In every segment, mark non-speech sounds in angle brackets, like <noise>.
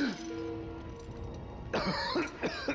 Ha ha ha!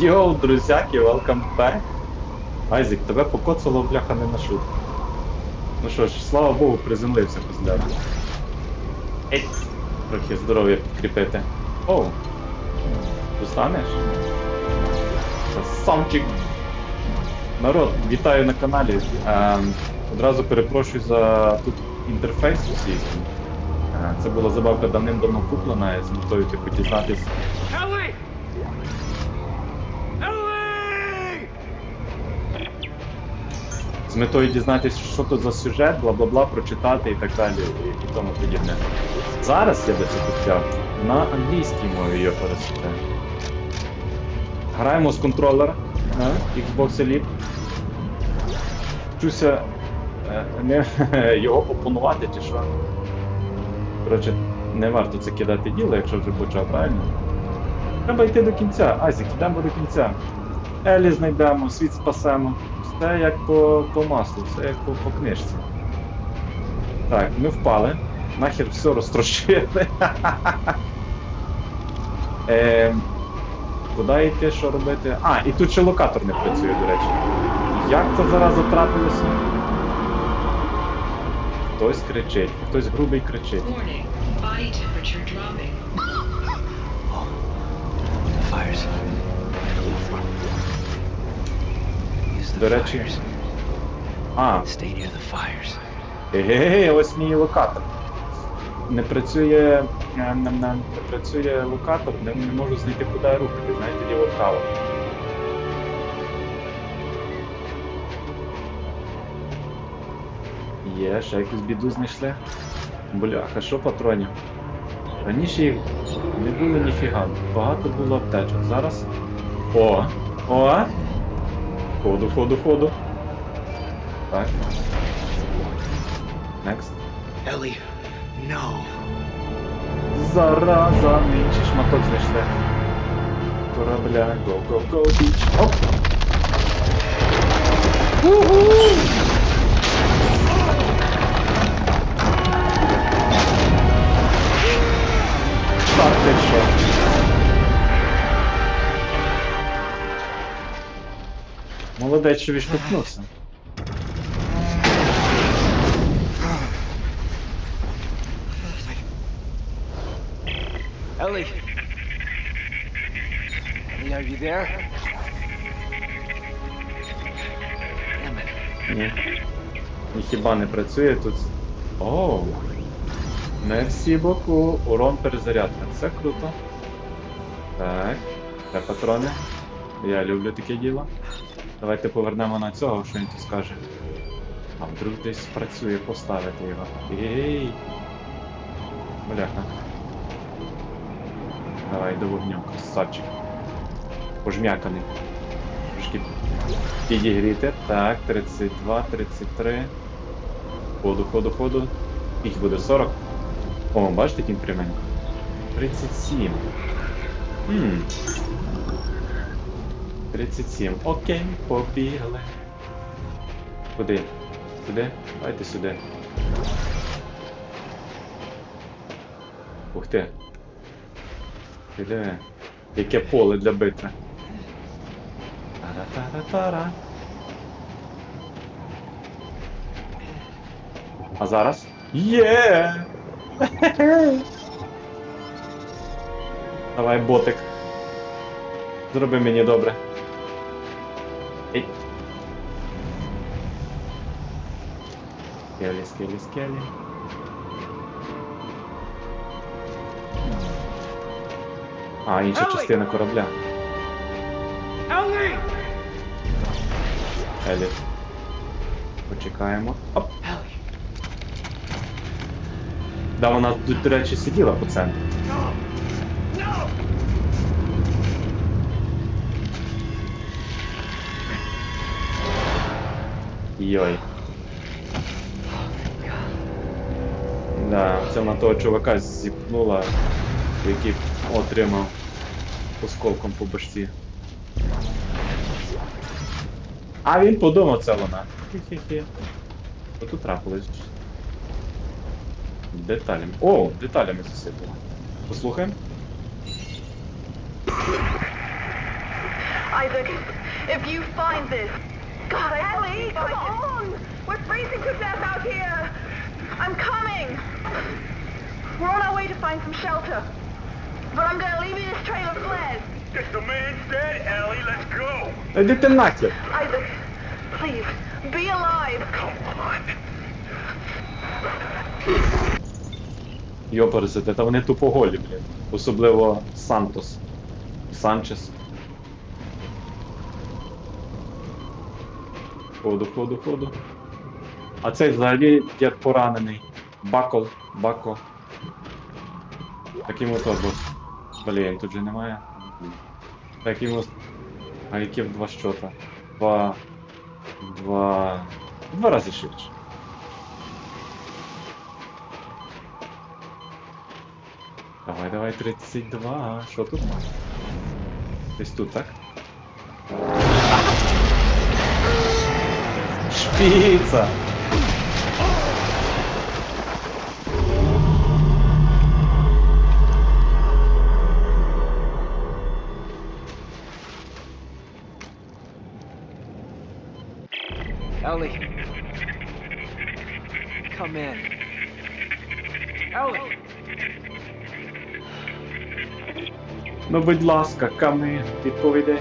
Йоу, друзяки, welcome back. Айзек, тебе покоцало бляха не на шутку. Ну що ж, слава Богу, приземлився козляр. Ей, трохи здоров'я підкріпити. Оу. Достанеш? Самчик. Народ, вітаю на каналі. Ем, одразу перепрошую за тут інтерфейс російський. Е, Це була забавка давним-давно куплена з метою типу дізнатись. З метою дізнатися, що тут за сюжет, бла-бла-бла, прочитати і так далі, і, і тому подібне. Зараз я до цього взяв на англійській мові його пересити. Граємо з контролера Xbox Elite. Вчуся е, не, <laughs> його опонувати чи що. Коротше, не варто це кидати діло, якщо вже почав, правильно? Треба йти до кінця. Азік, йдемо до кінця. Елі знайдемо, світ спасемо. Все як по, по маслу, все як по, по книжці. Так, ми впали. Нахер все розтрощили. е, куди йти, що робити? А, і тут ще локатор не працює, до речі. Як це зараз трапилося? Хтось кричить, хтось грубий кричить. Warning, body temperature dropping. Fires. До речі. А, Stay near the fires. Егегей, ось мій локатор. Не працює. е, не працює локатор, не, не можу знайти куди рухати, знаєте, ліво вправо. Є, ще якусь біду знайшли. Бляха, що патронів? Раніше їх не було ніфіга, багато було аптечок. Зараз. О! О! Ходу, ходу, ходу. Так. Next. Ellie, no. Зараза, ми інший шматок знайшли. Корабля, go, go, go, beach. Оп! Уху! Так, ти що? Молодець, що відштовхнувся. Ellie. Ellie, are you there? Damn it. Ні. І хіба не працює тут. Оу. Мерсі боку. Урон перезарядка. Це круто. Так. Де патрони? Я люблю таке діло. Давайте повернемо на цього, що він тут скаже. А вдруг десь працює поставити його. Ей! Бляха. Давай до вогню, красавчик. Пожмяканий. Трошки підігріти. Так, 32, 33. Ходу, ходу, ходу. Їх буде 40. О, бачите, кінь пряменько? 37. Хм. 37. Окей, побігли. Куди? Сюди? Давайте сюди. Ух ти. Ти. Яке поле для битви. Тара-тара-тара. А зараз? Є! Давай, ботик. Зроби мені добре. Скелі, скелі, скелі. А, інша частина корабля. Елі. Почекаємо. Оп. Да, вона тут, до речі, сиділа по центру. Йой. Да, це на того чувака зіпнула, який отримав осколком по башці. А він подумав, це вона. Хі-хі-хі. Що трапилось? Деталями. О, деталями засипало. Послухаємо. Isaac, if you find this, God, Ellie, come on! We're freezing to death out here. I'm coming. We're on our way to find some shelter, but I'm gonna leave you this trail of flares. If the man's dead, Ellie, let's go. Іди ти нахер! Isaac, please, be alive. Come on. Йоперсите, та вони тупо голі, блін. Особливо Сантос. Санчес. Ходу, ходу, ходу. А цей взагалі дід поранений. Бакол, бако. Такий мотор був. Блін, тут же немає. Такий мот. А які в два щота? Два. Два. Два рази швидше. Давай, давай, 32. Що тут? Десь тут, так? Шпіца! Ну, будь ласка, ками, відповідай.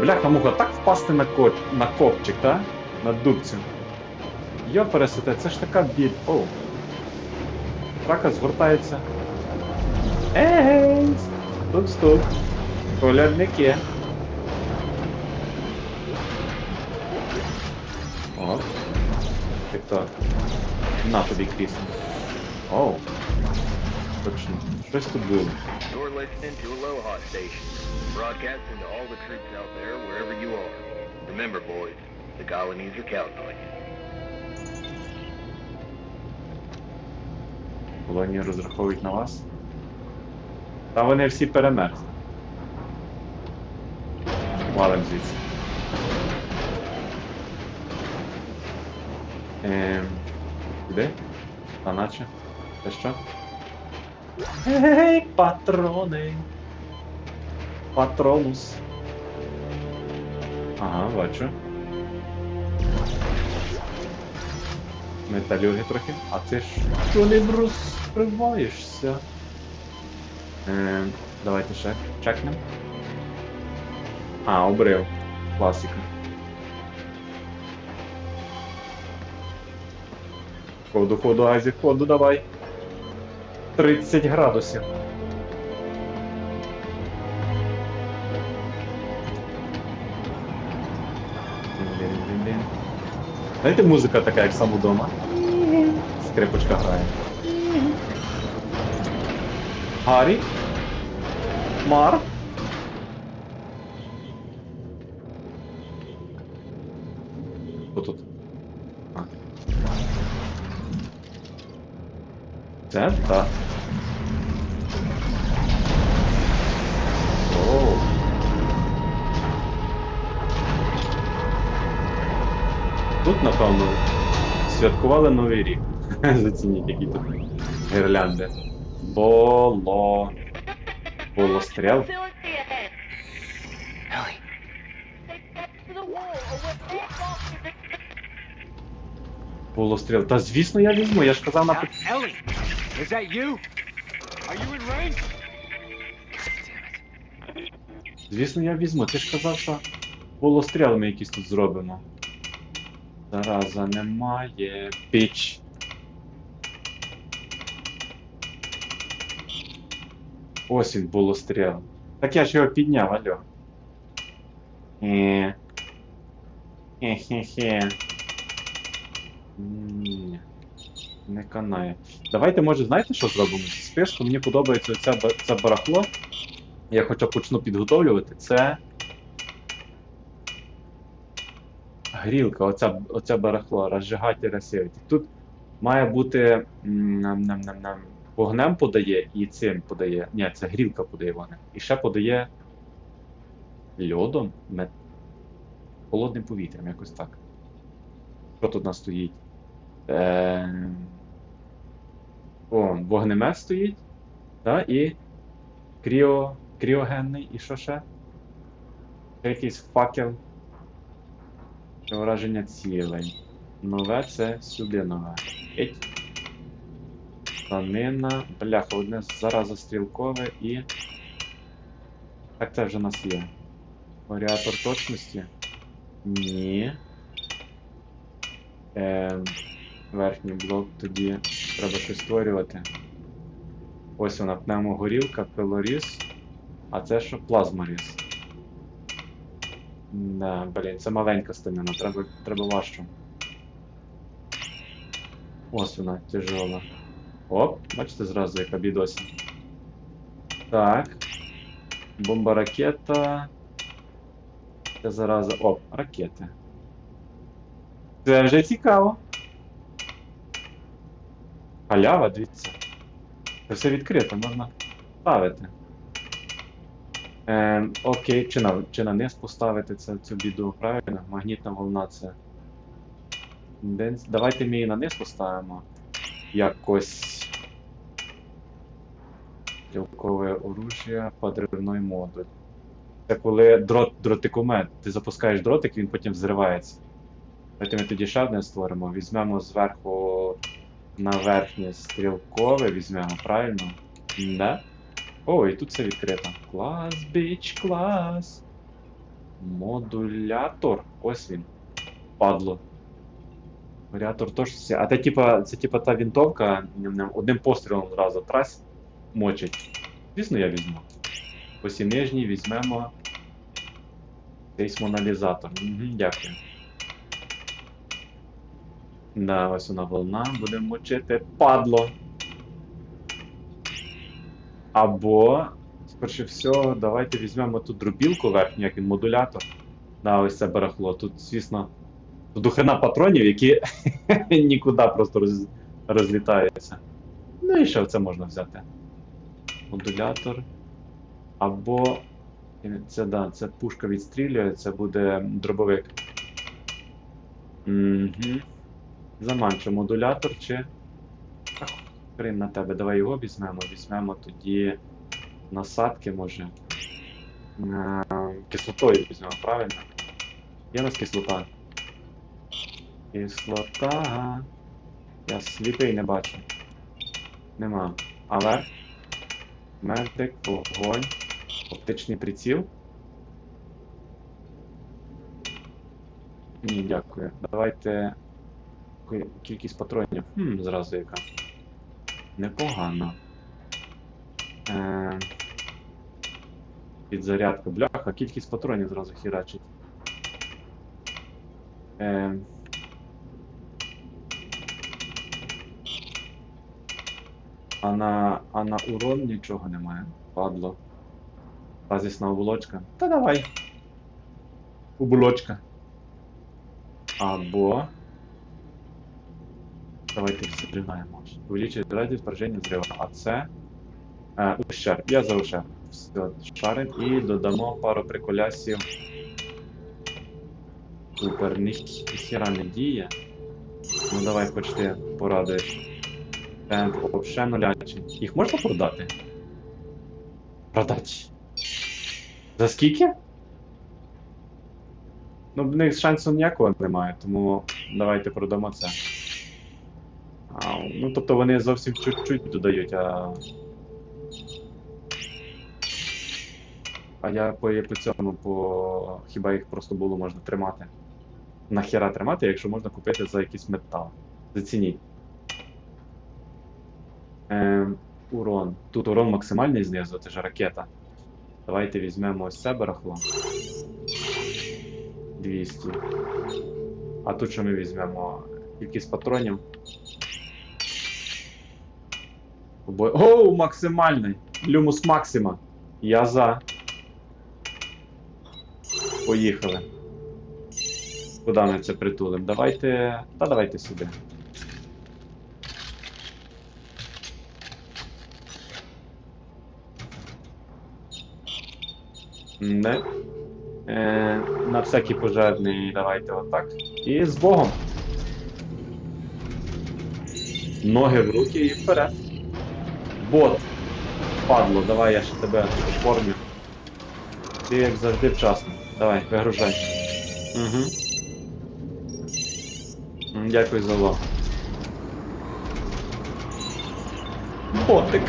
Бляха муха, так впасти на, ко... на копчик, та? На дубцю. Йо пересете, це ж така біль. Оу. Трака згортається. Ей! Стоп, стоп. Колядники. О. Ти хто? На тобі крісло. Оу. Точно. Щось тут було. You're listening to Aloha Station, broadcasting to all the troops out there wherever you are. Remember, boys, the colonies are counting on you. Колонії розраховують на вас. Та вони всі перемерзли. Валим звідси. Ем. Куди? Та наче? Це що? Гей, патрони! Патронус. Ага, бачу. Металюги трохи. А ти ж що не розкриваєшся? Е, давайте ще чекнем. А, обрив. Класика. Ходу, ходу, Айзек, ходу, давай. 30 градусів. Знаєте, музика така, як сам удома? Скрипочка грає. Гаррі? Мар? Це? Так. Оу. Тут, напевно, святкували Новий рік. <laughs> Зацініть, які тут гірлянди. Боло. Болостріл. Полустріл. Та звісно, я візьму, я ж казав на is that you? Are you in range? Звісно, я візьму. Ти ж казав, що полустрілами якісь тут зроблено. Зараза немає. Піч. Ось він полустріл. Так я ж його підняв, алло. Е. Хе-хе-хе. Не канає. Давайте, може, знаєте, що зробимо? Зі списку мені подобається оця, це барахло. Я хоча почну підготовлювати. Це. Грілка, оця, оця барахло, розжигати розсіяти. Тут має бути. Нам, нам, нам, нам, вогнем подає і цим подає. Ні, це грілка подає вогнем. І ще подає льодом, мет... холодним повітрям, якось так. Що тут у нас стоїть? Е... О, вогнемет стоїть. Да, і кріо... кріогенний, і що ще? Ще якийсь факел. Для враження цілей. Нове це сюди нове. Еть. Станина. Бляха, одне зараза стрілкове і. Так це вже у нас є. Варіатор точності. Ні. Ем, верхній блок тоді треба щось створювати. Ось вона пневмогорілка, пилоріз. А це що плазморіз. Да, блін, це маленька станина, треба, треба важчу. Ось вона, тяжела. Оп, бачите зразу, яка бідося. Так. Бомба ракета. Це зараза. Оп, ракети. Це вже цікаво. Халява, дивіться. Це все відкрито, можна ставити. Ем, окей, чи на, чи на низ поставити це, цю біду, правильно? Магнітна волна це. Давайте ми її на низ поставимо. Якось. Стрілкове оружие, подривний модуль. Це коли дрот, дротикомет. Ти запускаєш дротик, він потім взривається. Давайте ми тоді ще одне створимо. Візьмемо зверху на верхнє стрілкове, візьмемо, правильно? Да? О, і тут все відкрито. Клас, біч, клас. Модулятор. Ось він. Падло. Варіатор точності. А це типа, це типа та вінтовка одним пострілом одразу трась мочить. Звісно, я візьму. Ось і візьмемо. Сейсмоналізатор. Угу, дякую. Да, ось вона волна, будемо мочити. Падло. Або, скоріше всього, давайте візьмемо тут дробілку верхню, як він модулятор. Да, ось це барахло. Тут, звісно, дохрена патронів, які <laughs> нікуди просто роз... розлітаються. Ну і ще це можна взяти. Модулятор. Або. Це да, це пушка відстрілює, це буде дробовик. Угу. Заманчо модулятор чи. Ах, Хрен на тебе, давай його візьмемо. Візьмемо тоді насадки, може. Е, Кислотою візьмемо, правильно? Є у нас кислота. Кислота. Я сліпий не бачу. Нема. Але. Медик, вогонь. Оптичний приціл. Ні, дякую. Давайте. Кількість патронів. Хм, зразу яка. Непогано. Е... Підзарядка. Бляха, кількість патронів зразу хірачить. Е... А на, а на урон нічого немає. Падло. Базисна оболочка. Та давай. Оболочка. Або. Давайте взрываємо. Увеличить радіус пораження зрива. А це. Е, ущерб. Я за ущерб. Все, шарим і додамо пару приколясів. Супер, ні, ніхіра не діє. Ну давай хоч ти порадуєш. Темп вообще нулячий. Їх можна продати? Продати. За скільки? Ну, в них шансу ніякого немає, тому давайте продамо це. Ну, тобто вони зовсім чуть-чуть додають, а. А я по, по цьому, по. Хіба їх просто було можна тримати? Нахіра тримати, якщо можна купити за якийсь метал. Зацініть. Ем, урон. Тут урон максимальний знизу, це ж ракета. Давайте візьмемо ось це барахло. 200. А тут що ми візьмемо? Кількість патронів. Обо... Оу, максимальний! Люмус Максима. Я за. Поїхали. Куди ми це притулимо? Давайте. Та давайте сюди. Не. Е, на всякий пожежний давайте отак. І з Богом. Ноги в руки і вперед. Бот. Падло, давай я ще тебе оформлю. Ти як завжди вчасно. Давай, вигружай. Угу. Дякую за увагу. Ботик.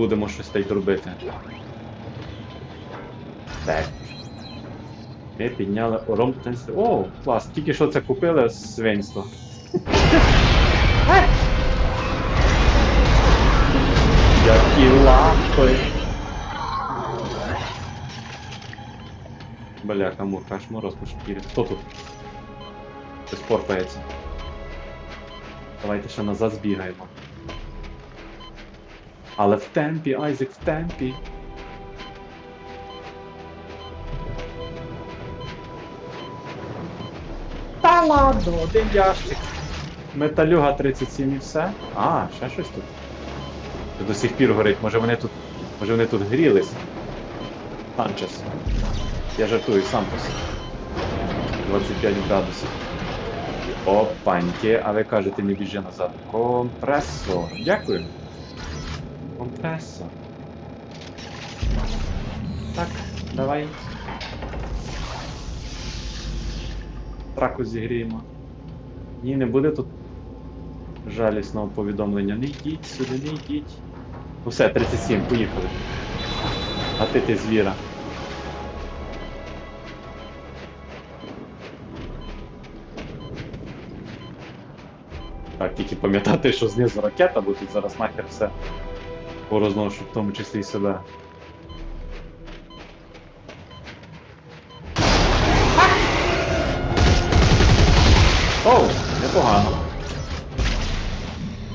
Будемо щось тут робити. Так. Ми підняли ором потенціал. О, клас, тільки що це купили свинство. Які лапи. Бляха, мурка, аж мороз по шкірі. Хто тут? Хтось порпається. Давайте ще назад збігаємо. Але в темпі, Айзек в темпі. Та ладно, один ящик. Металюга 37 і все. А, ще щось тут. Це до сих пір горить. Може вони тут. Може вони тут грілись. Санчес. Я жартую сам по собі. 25 градусів. Опаньки, а ви кажете, не біжи назад. Компресор. Дякую. Компресор. Так, давай. Траку зігріємо. Ні, не буде тут жалісного повідомлення. Не йдіть сюди, не йдіть. Все, 37, поїхали. А ти ти звіра. Так, тільки пам'ятати, що знизу ракета, бо тут зараз нахер все порозношу, в тому числі і себе. Оу, непогано.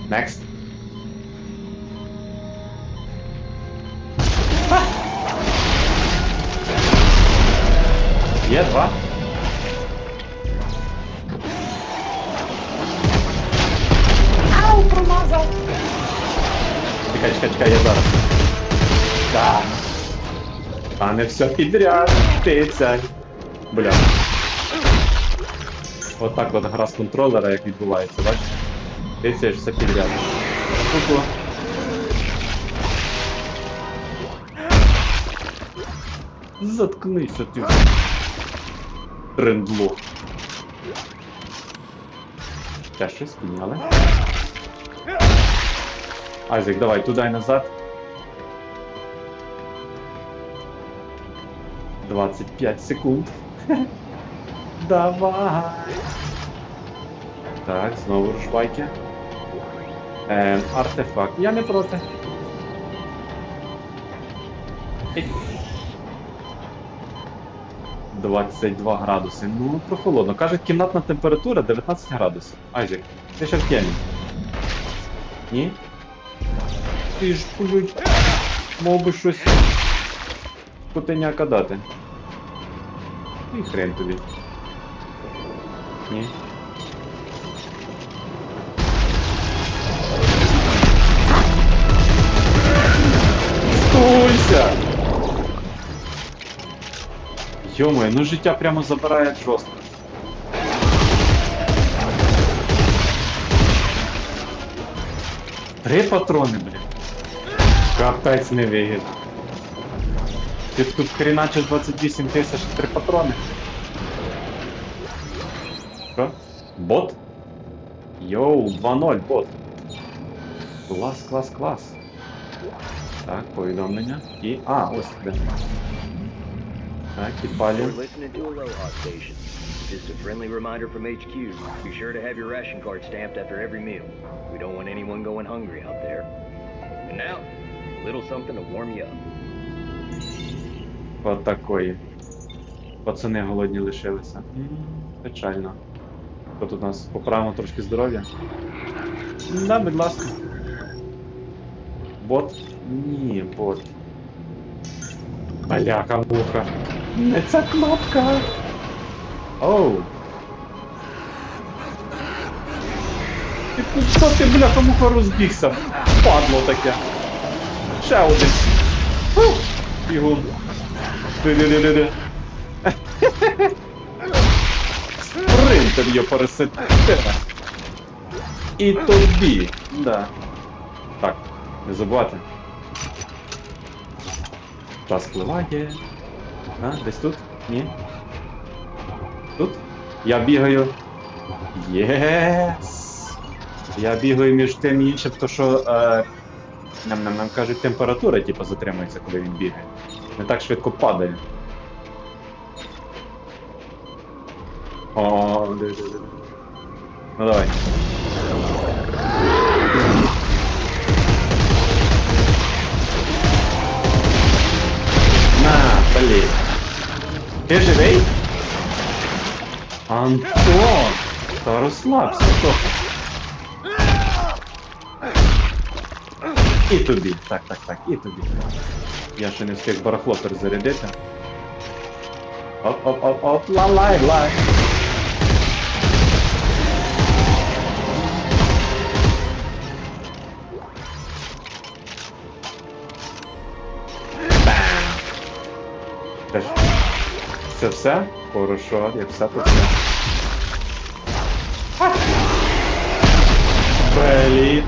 Next. Є два. Чекай, чекай, чекай, я зараз. Так. А не все підряд. Тиця. Бля. Отак от гра з контролера, як відбувається, бачиш? Тицяєш все підряд. Ку-ку. Заткнися ти. Трендло. Ще щось підняли. Айзек, давай, туди і назад. 25 секунд. <laughs> Давай. Так, знову рушбайки. Ем, артефакт. Я не проти. Ей. 22 градуси. Ну, прохолодно. Кажуть, кімнатна температура 19 градусів. Айзек, ти ще в темі. Ні? Ти ж блядь, мов би щось котеняка дати. І хрен тобі. Ні. Стойся! Йомаю, ну життя прямо забирає жорстко. Три патрони, блін. Капець не вигідно. Ти тут хріначиш 28 тисяч три патрони. Що? Бот? Йоу, 2-0, бот. Клас, клас, клас. Так, повідомлення. І. А, ось де. Так, You're підпалюємо. listening to Aloha Station. Just a friendly reminder from HQ. Be sure to have your ration card stamped after every meal. We don't want anyone going hungry out there. And now, a little something to warm you up. От такої. Пацани голодні лишилися. Печально. Тут у нас поправимо трошки здоров'я? Да, будь ласка. Бот? Ні, бот. Аляка муха. Не ця кнопка. Оу. Що ти, бляха, муха розбігся? Падло таке. Ще один. Бігун. Спринтер його пересетите. І тобі. Да. Так, не забувати. Час впливає. А, десь тут? Ні. Тут? Я бігаю. Єс! Я бігаю між тим і іншим, то що. Е, нам, нам, нам кажуть, температура типу, затримується, коли він бігає. Не так швидко падає. О, диви, диви. Ну давай. На, блін. Ти живий? Антон! Та розслабся, трохи. І тобі. Так, так, так, і тобі. Я ще не встиг барахло перезарядити. Оп, оп, оп, оп, ла лай лай. Це все? Хорошо, як все тут все. Блін.